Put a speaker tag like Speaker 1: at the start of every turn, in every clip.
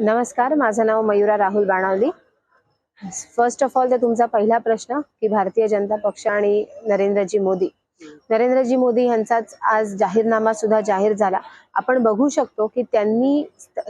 Speaker 1: नमस्कार माझं नाव Mayura Rahul Banavali. First of all तर तुमचा पहिला प्रश्न की भारतीय जनता पक्ष आणि नरेंद्रजी मोदी. नरेंद्रजी मोदी यांचाच आज जाहीरनामा सुद्धा जाहीर झाला. आपण बघू शकतो की त्यांनी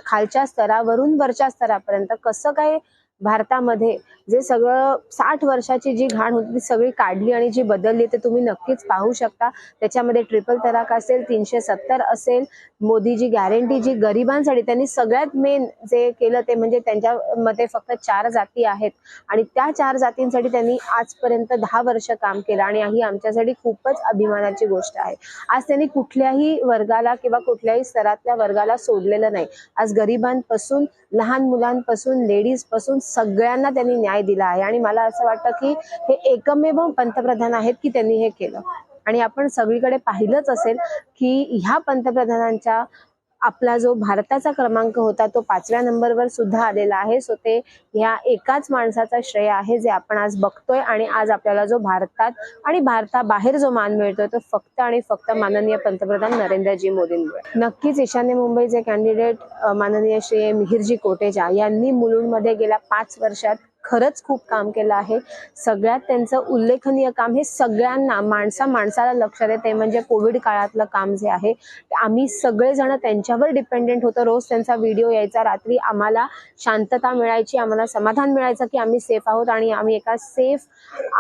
Speaker 1: खालच्या स्तरावरून वरच्या स्तरापर्यंत कसं काय भारतामध्ये जे सगळं साठ वर्षाची जी घाण होती ती सगळी काढली आणि जी बदलली ते तुम्ही नक्कीच पाहू शकता. त्याच्यामध्ये ट्रिपल तलाक असेल तीनशे सत्तर असेल मोदीजी गॅरंटी जी गरिबांसाठी त्यांनी सगळ्यात मेन जे केलं ते म्हणजे त्यांच्यामध्ये फक्त चार जाती आहेत. आणि त्या चार जातींसाठी त्यांनी आजपर्यंत दहा वर्ष काम केलं आणि ही आमच्यासाठी खूपच अभिमानाची गोष्ट आहे. आज त्यांनी कुठल्याही वर्गाला किंवा कुठल्याही स्तरातल्या वर्गाला सोडलेलं नाही. आज गरिबांपासून लहान मुलांपासून लेडीजपासून सगळ्यांना त्यांनी न्याय दिला आहे. आणि मला असं वाटतं की हे एकमेव पंतप्रधान आहेत की त्यांनी हे केलं. आणि आपण सगळीकडे पाहिलंच असेल की ह्या पंतप्रधानांच्या आपला जो भारताचा क्रमांक होता तो पाचव्या नंबरवर सुद्धा आलेला आहे. सो ते ह्या एकाच माणसाचा श्रेय आहे जे आपण आज बघतोय आणि आज आपल्याला जो भारतात आणि भारताबाहेर जो मान मिळतोय तो फक्त आणि फक्त माननीय पंतप्रधान नरेंद्रजी मोदींमुळे नक्कीच ईशान्य मुंबईचे कॅन्डिडेट माननीय श्री मिहिरजी कोटेजा यांनी मुलुंडमध्ये गेल्या पाच वर्षात खरंच खूप काम केलं आहे. सगळ्यात त्यांचं उल्लेखनीय काम हे सगळ्यांना माणसा माणसाला लक्ष देते म्हणजे कोविड काळातलं काम जे आहे आम्ही सगळेजण त्यांच्यावर डिपेंडेंट होतो. रोज त्यांचा व्हिडिओ यायचा. रात्री आम्हाला शांतता मिळायची आम्हाला समाधान मिळायचं की आम्ही सेफ आहोत आणि आम्ही एका सेफ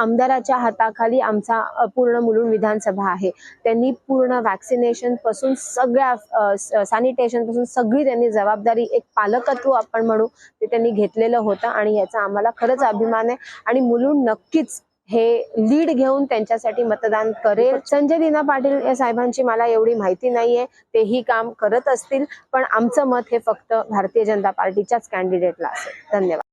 Speaker 1: आमदाराच्या हाताखाली आमचा पूर्ण मुलुंड विधानसभा आहे. त्यांनी पूर्ण वॅक्सिनेशनपासून सगळ्या सॅनिटेशनपासून सगळी त्यांनी जबाबदारी एक पालकत्व आपण म्हणू ते त्यांनी घेतलेलं होतं आणि याचा आम्हाला खरंच अभिमान आहे. आणि मुलुंड नक्कीच हे लीड घेऊन त्यांच्यासाठी मतदान करेल. संजय दिना पाटील या साहेबांची मला एवढी माहिती नाहीये. तेही काम करत असतील. पण आमचं मत हे फक्त भारतीय जनता पार्टीच्याच कॅन्डिडेटला असेल. धन्यवाद.